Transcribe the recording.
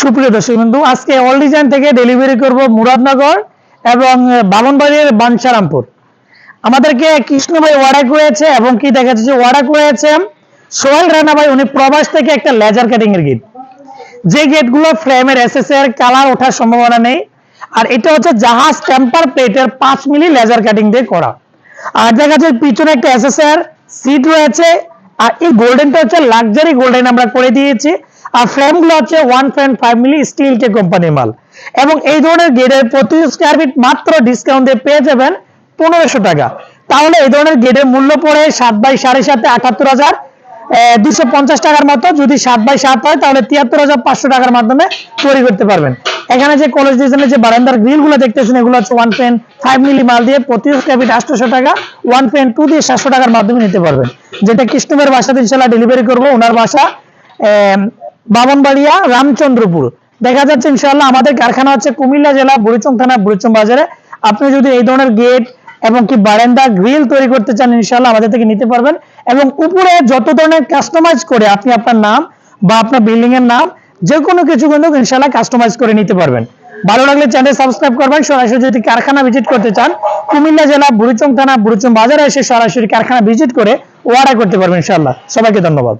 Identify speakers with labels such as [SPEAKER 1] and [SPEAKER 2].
[SPEAKER 1] সুপ্রিয় দর্শক বন্ধু, আজকে অল ডিজাইন থেকে ডেলিভারি করব মুরাদনগর এবং বামনবাড়ির বাঞ্ছারামপুর আমাদেরকে কৃষ্ণ ভাই অর্ডার করেছে এবং কি দেখা যাচ্ছে অর্ডার করেছে সোহেল রানা ভাই, উনি প্রবাস থেকে একটা লেজার কাটিং এর গেট যে গেটগুলো ফ্রেমের এসএস এর কালার ওঠার সম্ভাবনা নেই, আর এটা হচ্ছে জাহাজ টেম্পার প্লেটের পাঁচ মিলি লেজার কাটিং দিয়ে করা। আর দেখা যাচ্ছে পিছনে একটা এসএস এর সিট রয়েছে, আর এই গোল্ডেনটা হচ্ছে লাক্সারি গোল্ডেন আমরা করে দিয়েছি। আর ফ্রেমগুলো হচ্ছে one point five milli steel কে কোম্পানির মাল। এবং এই ধরনের গেটের প্রতি স্কোয়ার ফিট মাত্র ডিসকাউন্ট দিয়ে পেয়ে যাবেন পনেরোশো টাকা। তাহলে এই ধরনের গেটের মূল্য পড়ে সাত বাই সাড়ে সাতে আটাত্তর হাজার। দুশো পঞ্চাশ টাকার মতো যদি সাত বাই সাত হয়, তাহলে তিয়াত্তর হাজার পাঁচশো টাকার মাধ্যমে তৈরি করতে পারবেন। এখানে যে কলেজ ডিজাইনের যে বারান্দার গ্রিলগুলো দেখতেছেন, এগুলো হচ্ছে ওয়ান পয়েন্ট ফাইভ মিলি মাল দিয়ে প্রতি স্কোয়ার ফিট আটশোশো টাকা ওয়ান পয়েন্ট টু দিয়ে সাতশো টাকার মাধ্যমে নিতে পারবেন। যেটা কৃষ্ণমের বাসাতে ইনশাল্লাহ ডেলিভারি করব, ওনার বাসা বামনবাড়িয়া, রামচন্দ্রপুর। দেখা যাচ্ছে ইনশাল্লাহ আমাদের কারখানা হচ্ছে কুমিল্লা জেলা, বুড়িচং থানা, বুড়িচং বাজারে। আপনি যদি এই ধরনের গেট এবং কি বারান্দা গ্রিল তৈরি করতে চান ইনশাল্লাহ আমাদের থেকে নিতে পারবেন। এবং উপরে যত ধরনের কাস্টমাইজ করে আপনি আপনার নাম বা আপনার বিল্ডিং এর নাম যে কোনো কিছু কিন্তু ইনশাল্লাহ কাস্টমাইজ করে নিতে পারবেন। ভালো লাগলে চ্যানেল সাবস্ক্রাইব করবেন। সরাসরি যদি কারখানা ভিজিট করতে চান, কুমিল্লা জেলা, বুড়িচং থানা, বুড়িচং বাজারে এসে সরাসরি কারখানা ভিজিট করে অর্ডার করতে পারবেন ইনশাল্লাহ সবাইকে ধন্যবাদ।